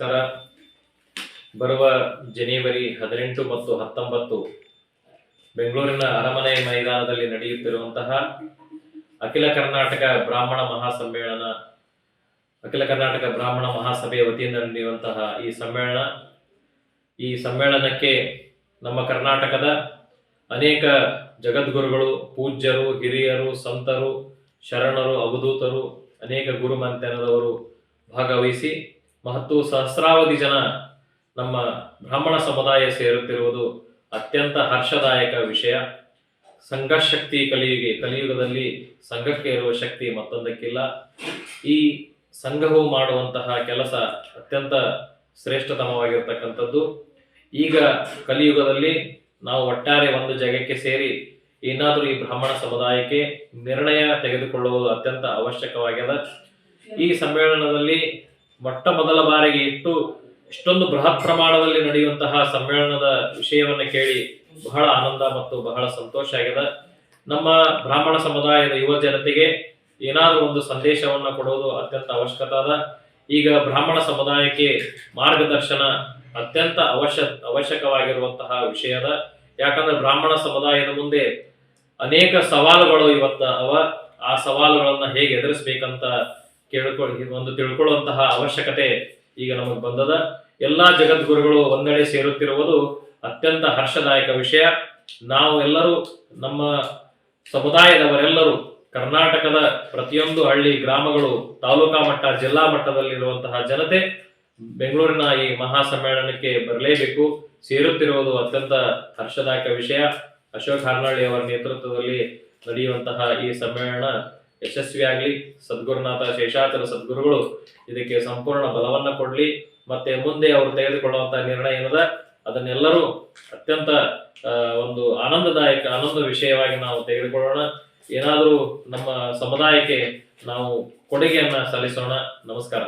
ನಮಸ್ಕಾರ. ಬರುವ ಜನವರಿ ಹದಿನೆಂಟು ಮತ್ತು ಹತ್ತೊಂಬತ್ತು ಬೆಂಗಳೂರಿನ ಅರಮನೆ ಮೈದಾನದಲ್ಲಿ ನಡೆಯುತ್ತಿರುವಂತಹ ಅಖಿಲ ಕರ್ನಾಟಕ ಬ್ರಾಹ್ಮಣ ಮಹಾಸಮ್ಮೇಳನ, ಅಖಿಲ ಕರ್ನಾಟಕ ಬ್ರಾಹ್ಮಣ ಮಹಾಸಭೆಯ ವತಿಯಿಂದ ನಡೆಯುವಂತಹ ಈ ಸಮ್ಮೇಳನ. ಈ ಸಮ್ಮೇಳನಕ್ಕೆ ನಮ್ಮ ಕರ್ನಾಟಕದ ಅನೇಕ ಜಗದ್ಗುರುಗಳು, ಪೂಜ್ಯರು, ಹಿರಿಯರು, ಸಂತರು, ಶರಣರು, ಅವಧೂತರು, ಅನೇಕ ಗುರುಮಂತನದವರು ಭಾಗವಹಿಸಿ ಮತ್ತು ಸಹಸ್ರಾವಧಿ ಜನ ನಮ್ಮ ಬ್ರಾಹ್ಮಣ ಸಮುದಾಯ ಸೇರುತ್ತಿರುವುದು ಅತ್ಯಂತ ಹರ್ಷದಾಯಕ ವಿಷಯ. ಸಂಘಶಕ್ತಿ ಕಲಿಯುಗೆ, ಕಲಿಯುಗದಲ್ಲಿ ಸಂಘಕ್ಕೆ ಇರುವ ಶಕ್ತಿ ಮತ್ತೊಂದಕ್ಕಿಲ್ಲ. ಈ ಸಂಘವು ಮಾಡುವಂತಹ ಕೆಲಸ ಅತ್ಯಂತ ಶ್ರೇಷ್ಠತಮವಾಗಿರ್ತಕ್ಕಂಥದ್ದು. ಈಗ ಕಲಿಯುಗದಲ್ಲಿ ನಾವು ಒಟ್ಟಾರೆ ಒಂದು ಜಾಗಕ್ಕೆ ಸೇರಿ ಏನಾದರೂ ಈ ಬ್ರಾಹ್ಮಣ ಸಮುದಾಯಕ್ಕೆ ನಿರ್ಣಯ ತೆಗೆದುಕೊಳ್ಳುವುದು ಅತ್ಯಂತ ಅವಶ್ಯಕವಾಗಿದೆ ಈ ಸಮ್ಮೇಳನದಲ್ಲಿ ಮೊಟ್ಟ ಮೊದಲ ಬಾರಿಗೆ ಇಟ್ಟು ಇಷ್ಟೊಂದು ಬೃಹತ್ ಪ್ರಮಾಣದಲ್ಲಿ ನಡೆಯುವಂತಹ ಸಮ್ಮೇಳನದ ವಿಷಯವನ್ನು ಕೇಳಿ ಬಹಳ ಆನಂದ ಮತ್ತು ಬಹಳ ಸಂತೋಷ ಆಗಿದೆ. ನಮ್ಮ ಬ್ರಾಹ್ಮಣ ಸಮುದಾಯದ ಯುವ ಜನತೆಗೆ ಏನಾದರೂ ಒಂದು ಸಂದೇಶವನ್ನ ಕೊಡುವುದು ಅತ್ಯಂತ ಅವಶ್ಯಕತೆ ಅದ. ಈಗ ಬ್ರಾಹ್ಮಣ ಸಮುದಾಯಕ್ಕೆ ಮಾರ್ಗದರ್ಶನ ಅತ್ಯಂತ ಅವಶ್ಯ, ಅವಶ್ಯಕವಾಗಿರುವಂತಹ ವಿಷಯದ ಯಾಕಂದ್ರೆ ಬ್ರಾಹ್ಮಣ ಸಮುದಾಯದ ಮುಂದೆ ಅನೇಕ ಸವಾಲುಗಳು ಇವತ್ತ ಅವ. ಆ ಸವಾಲುಗಳನ್ನು ಹೇಗೆ ಎದುರಿಸ್ಬೇಕಂತ ಕೇಳ್ಕೊಳ್ಳಿ ಒಂದು ತಿಳ್ಕೊಳ್ಳುವಂತಹ ಅವಶ್ಯಕತೆ ಈಗ ನಮಗೆ ಬಂದದ. ಎಲ್ಲಾ ಜಗದ್ಗುರುಗಳು ಒಂದೆಡೆ ಸೇರುತ್ತಿರುವುದು ಅತ್ಯಂತ ಹರ್ಷದಾಯಕ ವಿಷಯ. ನಾವು ಎಲ್ಲರೂ ನಮ್ಮ ಸಮುದಾಯದವರೆಲ್ಲರೂ ಕರ್ನಾಟಕದ ಪ್ರತಿಯೊಂದು ಹಳ್ಳಿ ಗ್ರಾಮಗಳು, ತಾಲೂಕಾ ಮಟ್ಟ, ಜಿಲ್ಲಾ ಮಟ್ಟದಲ್ಲಿರುವಂತಹ ಜನತೆ ಬೆಂಗಳೂರಿನ ಈ ಮಹಾ ಸಮ್ಮೇಳನಕ್ಕೆ ಬರಲೇಬೇಕು. ಸೇರುತ್ತಿರುವುದು ಅತ್ಯಂತ ಹರ್ಷದಾಯಕ ವಿಷಯ. ಅಶೋಕ್ ಹಾರ್ನಳ್ಳಿ ಅವರ ನೇತೃತ್ವದಲ್ಲಿ ನಡೆಯುವಂತಹ ಈ ಸಮ್ಮೇಳನ ಯಶಸ್ವಿಯಾಗಲಿ ಸದ್ಗುರುನಾಥ ಶೇಷಾಚಲ ಸದ್ಗುರುಗಳು ಇದಕ್ಕೆ ಸಂಪೂರ್ಣ ಬಲವನ್ನ ಕೊಡ್ಲಿ. ಮತ್ತೆ ಮುಂದೆ ಅವರು ತೆಗೆದುಕೊಳ್ಳುವಂತಹ ನಿರ್ಣಯ ಏನದ? ಅದನ್ನೆಲ್ಲರೂ ಅತ್ಯಂತ ಒಂದು ಆನಂದದಾಯಕ, ಆನಂದ ವಿಷಯವಾಗಿ ನಾವು ತೆಗೆದುಕೊಳ್ಳೋಣ. ಏನಾದರೂ ನಮ್ಮ ಸಮುದಾಯಕ್ಕೆ ನಾವು ಕೊಡುಗೆಯನ್ನ ಸಲ್ಲಿಸೋಣ. ನಮಸ್ಕಾರ.